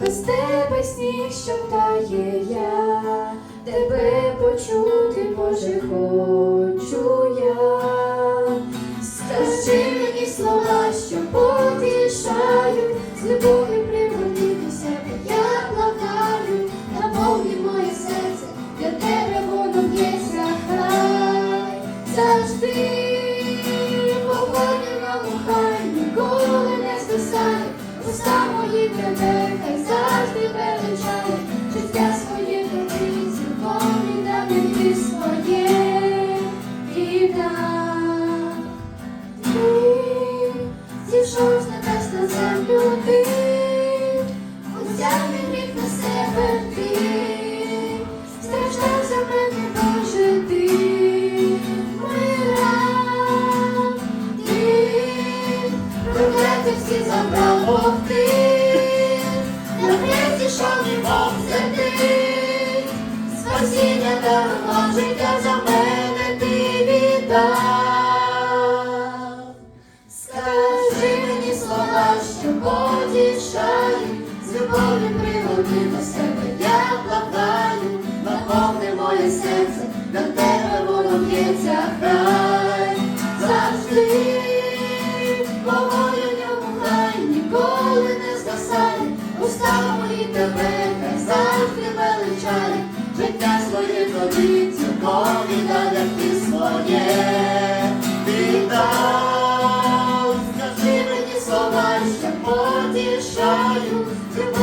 без тебе сніг, що тає я, тебе почути, Боже, хочу я. Скажи мені слова, що потішають, з любов'ю пригорни до себе, я благаю, наповни моє серце, для тебе воно б'ється хай завжди ніколи не згасає, уста мої тебе, зійшов з небес на землю ти, взяв мій гріх на себе ти, страждав за мене, Боже, ти, мирав, ти, прокляти всі забрав Бог ти, на хресті йшов і Бог це ти, спасіння дарував життя за слова, що потішають, з любов'ю пригоди до себе. Я благаю, наповни моє серце, для тебе воно б'ється хай. Завжди, у ньому хай ніколи не згасає, уста мої тебе, хай завжди величає, життя своє тобі цілком потішають.